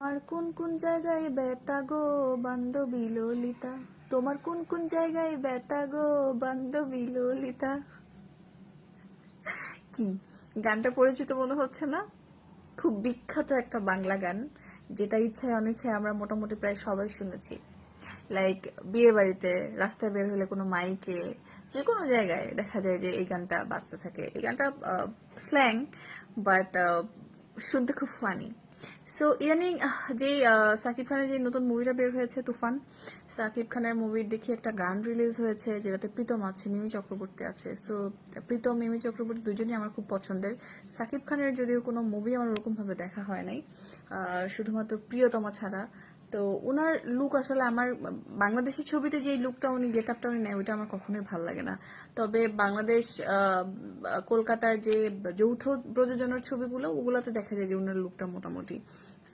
আর কোন কোন জায়গায় ব্যথা গো, বান্ধবী ললিতা? তোমার কোন কোন জায়গায় ব্যথা গো, বান্ধবী ললিতা? কি, গানটা পরিচিত মনে হচ্ছে না? খুব বিখ্যাত একটা বাংলা গান, যেটা ইচ্ছায় অনিচ্ছায় আমরা মোটামুটি প্রায় সবাই শুনেছি। লাইক বিয়ে বাড়িতে রাস্তায় বের হলে কোনো মাইকে যে কোনো জায়গায় দেখা যায় যে এই গানটা বাজতে থাকে। এই গানটা স্ল্যাং বাট শুনতে খুব ফানি সো ইদানিং যে সাকিব খানের যে নতুন মুভিটা বের হয়েছে, তুফান, সাকিব খানের মুভির দেখি একটা গান রিলিজ হয়েছে, যেটাতে প্রীতম আছে, মিমি চক্রবর্তী আছে। সো প্রীতম, মিমি চক্রবর্তী দুজনই আমার খুব পছন্দের। সাকিব খানের যদিও কোনো মুভি আমার ওরকমভাবে দেখা হয় নাই শুধুমাত্র প্রিয়তমা ছাড়া। তো ওনার লুক আসলে আমার বাংলাদেশের ছবিতে যে লুকটা উনি গেট আপটা উনি নেয়, ওইটা আমার কখনোই ভালো লাগে না। তবে বাংলাদেশ কলকাতার যে যৌথ প্রযোজনের ছবিগুলো, ওগুলোতে দেখা যায় যে ওনার লুকটা মোটামুটি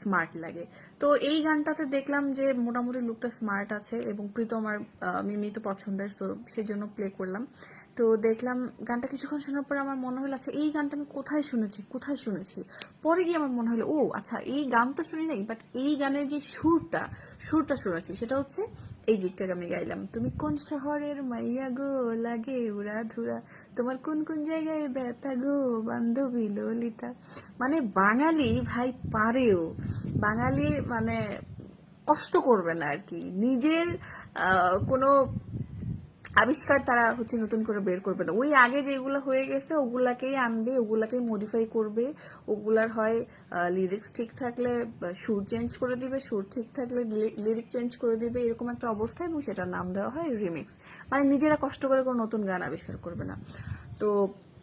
স্মার্ট লাগে। তো এই গানটাতে দেখলাম যে মোটামুটি লুকটা স্মার্ট আছে এবং প্রীতম আর মিমি তো পছন্দের তো সেই জন্য প্লে করলাম। তো দেখলাম গানটা কিছুক্ষণ শোনার পরে আমার মনে হলো আচ্ছা এই গানটা আমি কোথায় শুনেছি কোথায় শুনেছি? পরে গিয়ে আমার মনে হলো, ও আচ্ছা এই গান তো শুনি নাই বাট এই গানের যে সুরটা সুরটা শুনেছি, সেটা হচ্ছে এই জিটটাকে আমি গাইলাম। তুমি কোন শহরের মাইয়া গো, লাগে উড়া ধুরা তোমার কোন কোন জায়গায় ব্যথা গো, বান্ধবী ললিতা? মানে বাঙালি ভাই পারেও, বাঙালি মানে কষ্ট করবে না আর কি। নিজের কোনো আবিষ্কার তারা হচ্ছে নতুন করে বের করবে না। ওই আগে যেগুলো হয়ে গেছে, ওগুলাকেই আনবে, ওগুলাকেই মডিফাই করবে। ওগুলার হয় লিরিক্স ঠিক থাকলে সুর চেঞ্জ করে দিবে, সুর ঠিক থাকলে লিরিক চেঞ্জ করে দিবে, এরকম একটা অবস্থা এবং সেটার নাম দেওয়া হয় রিমিক্স মানে নিজেরা কষ্ট করে কোনো নতুন গান আবিষ্কার করবে না। তো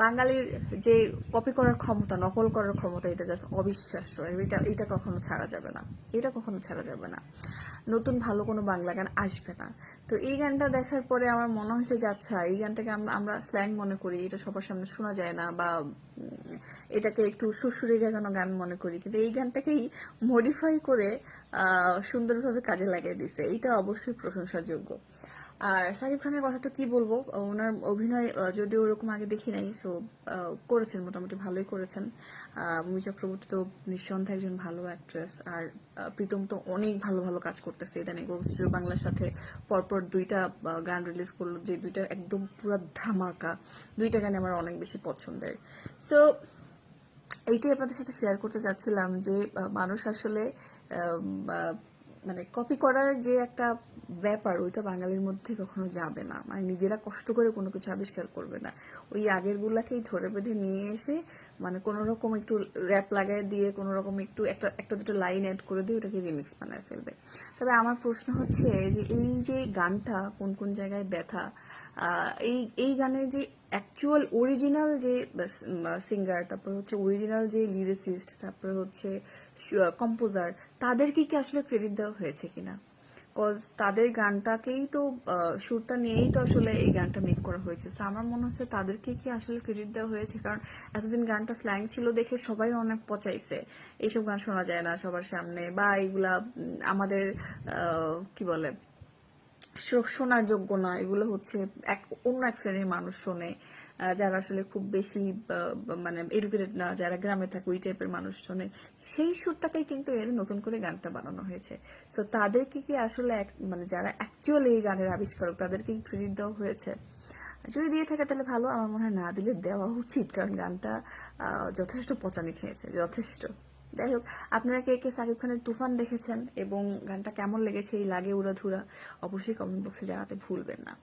বাঙালির যে কপি করার ক্ষমতা, নকল করার ক্ষমতা, এটা জাস্ট অবিশ্বাস্য। এটা এটা কখনো ছাড়া যাবে না। এটা কখনো ছাড়া যাবে না। নতুন ভালো কোনো বাংলা গান আসবে না। তো এই গানটা দেখার পরে আমার মনে হয়েছে যে আচ্ছা এই গানটাকে আমরা আমরা স্ল্যাং মনে করি, এটা সবার সামনে শোনা যায় না, বা এটাকে একটু সুরসুরে জাগানো গান মনে করি। কিন্তু এই গানটাকেই মডিফাই করে সুন্দরভাবে কাজে লাগিয়ে দিছে এইটা অবশ্যই প্রশংসার যোগ্য আর সাকিব খানের কথা তো কি বলব? ওনার অভিনয় যদিও ওরকম আগে দেখি নাই সো করেছেন, মোটামুটি ভালোই করেছেন। ভূমি চক্রবর্তী তো নিঃসন্দেহে একজন ভালো অ্যাক্ট্রেস আর প্রীতম তো অনেক ভালো ভালো কাজ করতেছে ইদানিং। স্টুডিও বাংলার সাথে পরপর দুইটা গান রিলিজ করল, যে দুইটা একদম পুরো ধামাকা। দুইটা গান আমার অনেক বেশি পছন্দের। সো এইটাই আপনাদের সাথে শেয়ার করতে চাচ্ছিলাম যে মানুষ আসলে মানে কপি করার যে একটা ব্যাপার, ওইটা বাঙালির মধ্যে কখনো যাবে না। মানে নিজেরা কষ্ট করে কোনো কিছু আবিষ্কার করবে না। ওই আগের গুলাকেই ধরে বেঁধে নিয়ে এসে মানে কোন রকম একটু র্যাপ লাগাই দিয়ে কোন রকম একটু একটা একটা দুটো লাইন অ্যাড করে দিয়ে ওটাকে রিমিক্স বানায় ফেলবে। তবে আমার প্রশ্ন হচ্ছে যে, এই যে গানটা, কোন কোন জায়গায় ব্যথা এই এই গানের যে অ্যাকচুয়াল অরিজিনাল যে সিঙ্গার তারপর হচ্ছে অরিজিনাল যে লিরিসিস্ট তারপর হচ্ছে কম্পোজার তাদেরকে কি আসলে ক্রেডিট দেওয়া হয়েছে কিনা? কজ তাদের গানটাকেই তো সুরটা নিয়েই তো আসলে এই গানটা মেক করা হয়েছে। So আমার মনে হচ্ছে তাদেরকে কি আসলে ক্রেডিট দেওয়া হয়েছে? কারণ এতদিন গানটা স্ল্যাং ছিল দেখে সবাই অনেক পচাইছে। এইসব গান শোনা যায় না সবার সামনে বা এগুলা আমাদের কি বলে শোনার যোগ্য না। এগুলো হচ্ছে এক, অন্য এক শ্রেণির মানুষ শোনে। যারা আসলে খুব বেশি মানে এডুকেটেড না, যারা গ্রামে থাকে, ওই টাইপের মানুষ শোনে সেই সুরটাকেই কিন্তু এর নতুন করে গানটা বানানো হয়েছে। তো তাদেরকে কি আসলে মানে যারা অ্যাকচুয়ালি এই গানের আবিষ্কারক, তাদেরকে ক্রেডিট দেওয়া হয়েছে? যদি দিয়ে থাকে তাহলে ভালো, আমার মনে হয় না দিলে দেওয়া উচিত, কারণ গানটা যথেষ্ট পচানি খেয়েছে, যথেষ্ট। যাই হোক, আপনারা কে কে সাকিব খানের তুফান দেখেছেন এবং গানটা কেমন লেগেছে, এই লাগে উড়াধুরা, অবশ্যই কমেন্ট বক্সে জানাতে ভুলবেন না।